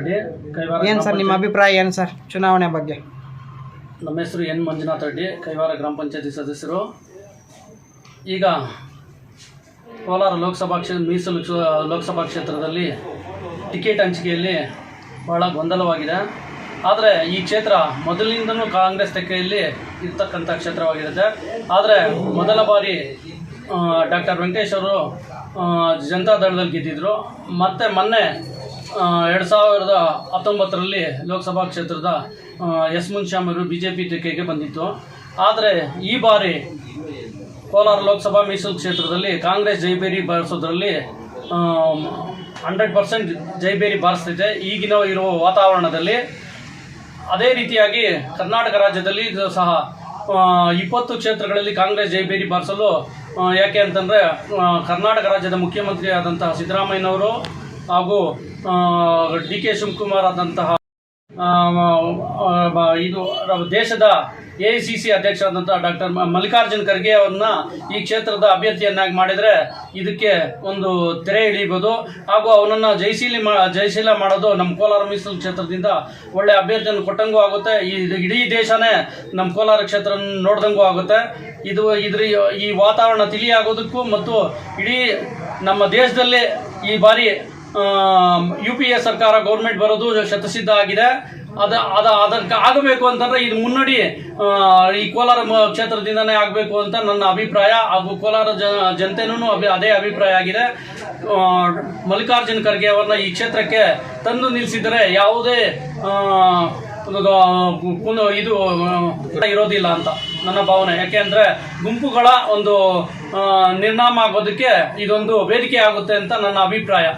ರೆಡ್ಡಿ ಕೈವಾರ ಏನು ಸರ್ ನಿಮ್ಮ ಅಭಿಪ್ರಾಯ ಏನು ಸರ್? ಚುನಾವಣೆ ಬಗ್ಗೆ? ನಮ್ಮ ಹೆಸರು ಎನ್ ಮಂಜುನಾಥ್ ರೆಡ್ಡಿ ಕೈವಾರ ಗ್ರಾಮ ಪಂಚಾಯತಿ ಸದಸ್ಯರು. ಈಗ ಕೋಲಾರ ಲೋಕಸಭಾ ಕ್ಷೇತ್ರ ಮೀಸಲು ಲೋಕಸಭಾ ಕ್ಷೇತ್ರದಲ್ಲಿ ಟಿಕೆಟ್ ಹಂಚಿಕೆಯಲ್ಲಿ ಬಹಳ ಗೊಂದಲವಾಗಿದೆ. ಆದರೆ ಈ ಕ್ಷೇತ್ರ ಮೊದಲಿನಿಂದನೂ ಕಾಂಗ್ರೆಸ್ ತೆಕ್ಕೆಯಲ್ಲಿ ಇರ್ತಕ್ಕಂಥ ಕ್ಷೇತ್ರವಾಗಿರುತ್ತೆ. ಆದರೆ ಮೊದಲ ಬಾರಿ ಡಾಕ್ಟರ್ ವೆಂಕಟೇಶ್ ಅವರು ಜನತಾದಳದಲ್ಲಿ ಗೆದ್ದಿದ್ರು. ಮತ್ತು ಮೊನ್ನೆ ಎರಡು ಸಾವಿರದ ಹತ್ತೊಂಬತ್ತರಲ್ಲಿ ಲೋಕಸಭಾ ಕ್ಷೇತ್ರದ ಎಸ್ ಮುನ್ಶ್ಯಾಮ್ ಅವರು ಬಿ ಜೆ ಪಿ ಟೀಕೆಗೆ ಬಂದಿತ್ತು. ಆದರೆ ಈ ಬಾರಿ ಕೋಲಾರ ಲೋಕಸಭಾ ಮೀಸಲು ಕ್ಷೇತ್ರದಲ್ಲಿ ಕಾಂಗ್ರೆಸ್ ಜೈಬೇರಿ ಬಾರಿಸೋದ್ರಲ್ಲಿ ಹಂಡ್ರೆಡ್ ಪರ್ಸೆಂಟ್ ಜೈಬೇರಿ ಬಾರಿಸ್ತಿದೆ. ಈಗಿನ ಇರುವ ವಾತಾವರಣದಲ್ಲಿ ಅದೇ ರೀತಿಯಾಗಿ ಕರ್ನಾಟಕ ರಾಜ್ಯದಲ್ಲಿ ಸಹ ಇಪ್ಪತ್ತು ಕ್ಷೇತ್ರಗಳಲ್ಲಿ ಕಾಂಗ್ರೆಸ್ ಜೈಬೇರಿ ಬಾರಿಸಲು ಯಾಕೆ ಅಂತಂದರೆ ಕರ್ನಾಟಕ ರಾಜ್ಯದ ಮುಖ್ಯಮಂತ್ರಿ ಆದಂತಹ ಸಿದ್ದರಾಮಯ್ಯನವರು ಹಾಗೂ ಡಿ ಕೆ ಶಿವಕುಮಾರ್ ಆದಂತಹ ಇದು ದೇಶದ ಎ ಸಿ ಸಿ ಅಧ್ಯಕ್ಷರಾದಂತಹ ಡಾಕ್ಟರ್ ಮಲ್ಲಿಕಾರ್ಜುನ್ ಖರ್ಗೆ ಅವ್ರನ್ನ ಈ ಕ್ಷೇತ್ರದ ಅಭ್ಯರ್ಥಿಯನ್ನಾಗಿ ಮಾಡಿದರೆ ಇದಕ್ಕೆ ಒಂದು ತೆರೆ ಹಿಡಿಬೋದು ಹಾಗೂ ಅವನನ್ನು ಜಯಶೀಲಿ ಮಾ, ಜಯಶೀಲ ಮಾಡೋದು ನಮ್ಮ ಕೋಲಾರ ಮೀಸಲು ಕ್ಷೇತ್ರದಿಂದ ಒಳ್ಳೆ ಅಭ್ಯರ್ಥಿಯನ್ನು ಕೊಟ್ಟಂಗೂ ಆಗುತ್ತೆ. ಈ ಇಡೀ ದೇಶನೇ ನಮ್ಮ ಕೋಲಾರ ಕ್ಷೇತ್ರ ನೋಡ್ದಂಗೂ ಆಗುತ್ತೆ. ಇದು, ಇದ್ರ, ಈ ವಾತಾವರಣ ತಿಳಿಯಾಗೋದಕ್ಕೂ ಮತ್ತು ಇಡೀ ನಮ್ಮ ದೇಶದಲ್ಲಿ ಈ ಬಾರಿ ಯು ಪಿ ಎ ಸರ್ಕಾರ ಗೌರ್ಮೆಂಟ್ ಬರೋದು ಶತಸಿದ್ಧ ಆಗಿದೆ. ಅದ ಅದ ಅದಕ್ಕೆ ಆಗಬೇಕು ಅಂತಂದ್ರೆ ಇದು ಮುನ್ನಡಿ ಈ ಕೋಲಾರ ಕ್ಷೇತ್ರದಿಂದನೇ ಆಗಬೇಕು ಅಂತ ನನ್ನ ಅಭಿಪ್ರಾಯ. ಹಾಗೂ ಕೋಲಾರ ಜನತೆನೂ ಅಭಿ ಅದೇ ಅಭಿಪ್ರಾಯ ಆಗಿದೆ. ಮಲ್ಲಿಕಾರ್ಜುನ ಖರ್ಗೆ ಅವರನ್ನ ಈ ಕ್ಷೇತ್ರಕ್ಕೆ ತಂದು ನಿಲ್ಲಿಸಿದರೆ ಯಾವುದೇ ಒಂದು, ಇದು ಇರೋದಿಲ್ಲ ಅಂತ ನನ್ನ ಭಾವನೆ. ಯಾಕೆಂದ್ರೆ ಗುಂಪುಗಳ ಒಂದು ನಿರ್ನಾಮ ಆಗೋದಕ್ಕೆ ಇದೊಂದು ವೇದಿಕೆ ಆಗುತ್ತೆ ಅಂತ ನನ್ನ ಅಭಿಪ್ರಾಯ.